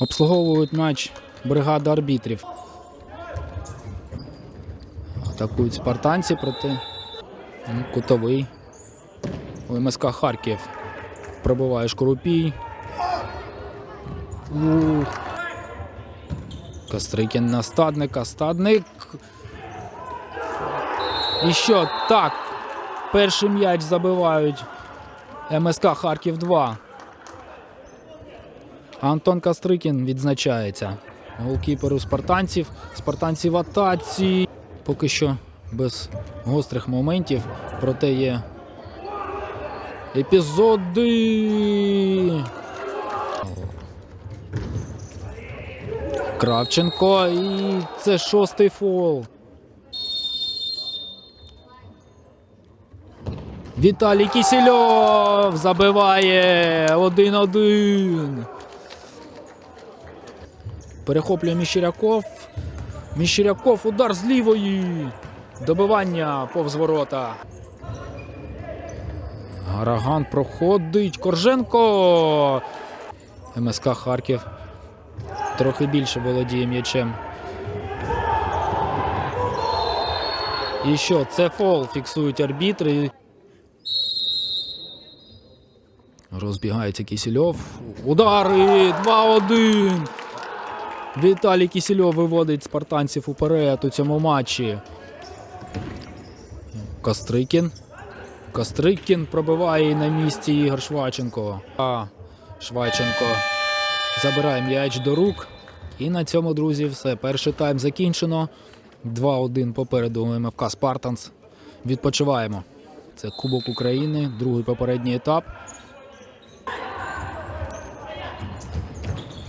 Обслуговують матч бригада арбітрів. Атакують спартанці проти ну, кутовий. У МСК Харків. Пробиває Шкурупій. Ух. Кострикін на стадника. Стадник. І що? Так. Перший м'яч забивають МСК Харків 2. Антон Кастрикін відзначається. Голкіпер у спартанців. Спартанці в атаці. Поки що без гострих моментів. Проте є епізоди. Кравченко. І це шостий фол. Віталій Кісельов забиває 1-1. Перехоплює Міщиряков. Міщиряков удар з лівої. Добивання повз ворота. Гараган проходить. Корженко. МСК Харків. Трохи більше володіє м'ячем. І що? Це фол фіксують арбітри. Розбігається Кісельов. Удари 2-1. Віталій Кісельов виводить спартанців уперед у цьому матчі. Кострикін. Кострикін пробиває на місці Ігор Шваченко. А Шваченко забирає м'яч до рук. І на цьому, друзі, все. Перший тайм закінчено. 2-1 попереду МФК Спартанс. Відпочиваємо. Це Кубок України, другий попередній етап.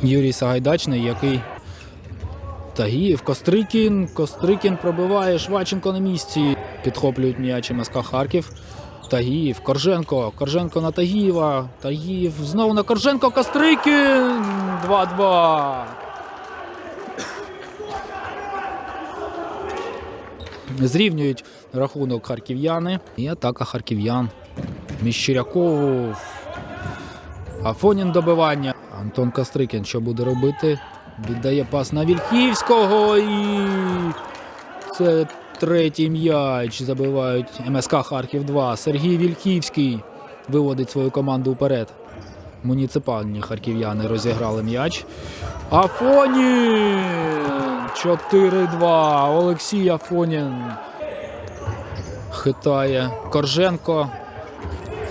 Юрій Сагайдачний, який Тагіїв, Кострикін. Кострикін пробиває Шваченко на місці. Підхоплюють м'яч МСК Харків. Тагіїв, Корженко. Корженко на Тагієва. Тагіїв знову на Корженко. Кострикін. 2-2. Зрівнюють рахунок харків'яни. І атака харків'ян. Міщиряков. Афонін добивання. Антон Кострикін що буде робити? Віддає пас на Вільхівського і це третій м'яч. Забивають МСК Харків 2. Сергій Вільхівський виводить свою команду вперед. Муніципальні харків'яни розіграли м'яч. Афонін! 4-2. Олексій Афонін. Хитає Корженко.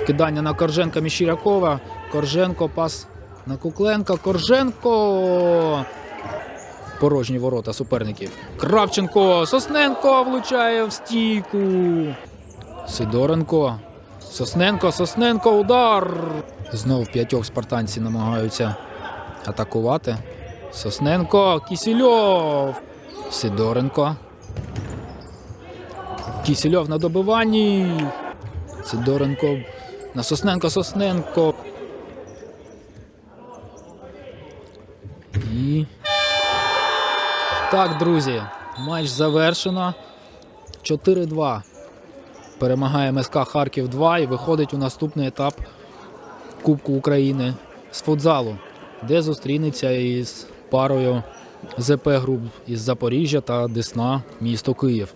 Вкидання на Корженка Міщирякова. Корженко пас на Кукленка. Корженко. Порожні ворота суперників. Кравченко. Сосненко влучає в стійку. Сидоренко. Сосненко. Сосненко. Удар. Знов п'ятьох спартанці намагаються атакувати. Сосненко. Кісільов. Сидоренко. Кісільов на добиванні. Сидоренко на Сосненко, Сосненко. І. Так, друзі, матч завершено. 4-2. Перемагає МСК Харків 2 і виходить у наступний етап Кубку України з футзалу, де зустрінеться із парою ЗП груп із Запоріжжя та Десна, місто Київ.